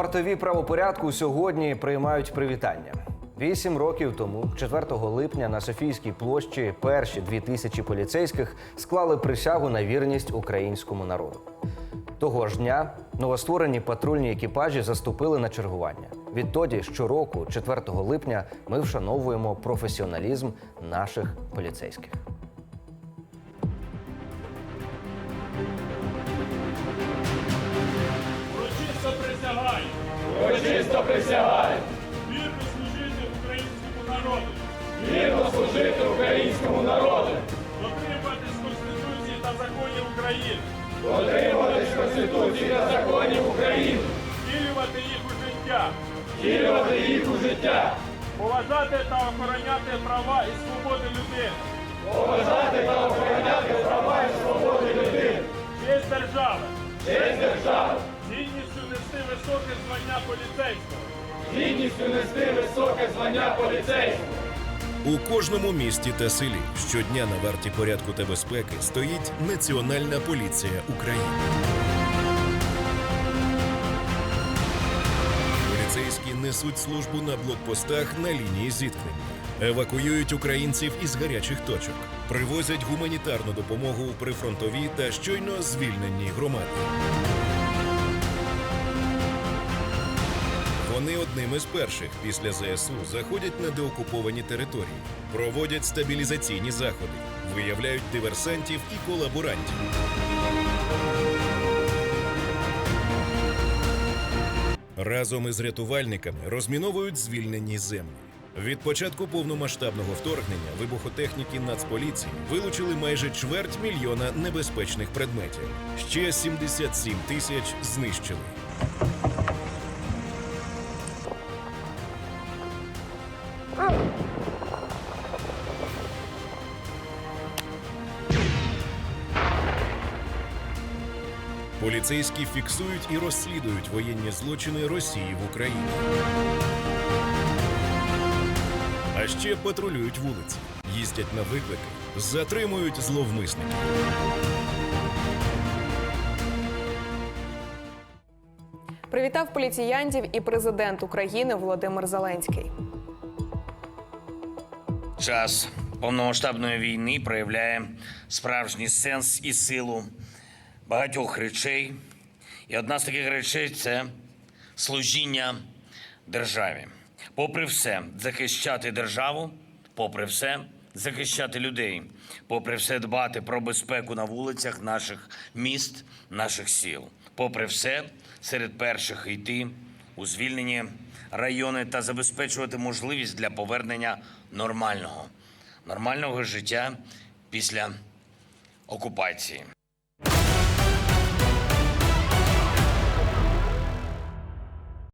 Вартові правопорядку сьогодні приймають привітання. Вісім років тому, 4 липня, на Софійській площі перші дві тисячі поліцейських склали присягу на вірність українському народу. Того ж дня новостворені патрульні екіпажі заступили на чергування. Відтоді щороку, 4 липня, ми вшановуємо професіоналізм наших поліцейських. Урочисто присягаю вірно служити українському народу, вірно служити українському народу, дотримуватись Конституції та законів України, дотримуватись Конституції та законів України, втілювати їх у життя, втілювати їх у життя, поважати та охороняти права і свободи людини, високе звання поліцейського. гідністю нести високе звання поліцейського. У кожному місті та селі щодня на варті порядку та безпеки стоїть Національна поліція України. Поліцейські несуть службу на блокпостах на лінії зіткнення, евакуюють українців із гарячих точок, привозять гуманітарну допомогу у прифронтові та щойно звільнені громади. Одними з перших після ЗСУ заходять на деокуповані території, проводять стабілізаційні заходи, виявляють диверсантів і колаборантів. Разом із рятувальниками розміновують звільнені землі. Від початку повномасштабного вторгнення вибухотехніки Нацполіції вилучили майже чверть мільйона небезпечних предметів. Ще 77 тисяч знищили. Поліцейські фіксують і розслідують воєнні злочини Росії в Україні. А ще патрулюють вулиці, їздять на виклики, затримують зловмисників. Привітав поліціянтів і президент України Володимир Зеленський. Час повномасштабної війни проявляє справжній сенс і силу багатьох речей. І одна з таких речей це служіння державі. Попри все, захищати державу, попри все, захищати людей, попри все, дбати про безпеку на вулицях наших міст, наших сіл. Попри все, серед перших йти у звільнені райони та забезпечувати можливість для повернення нормального, нормального життя після окупації.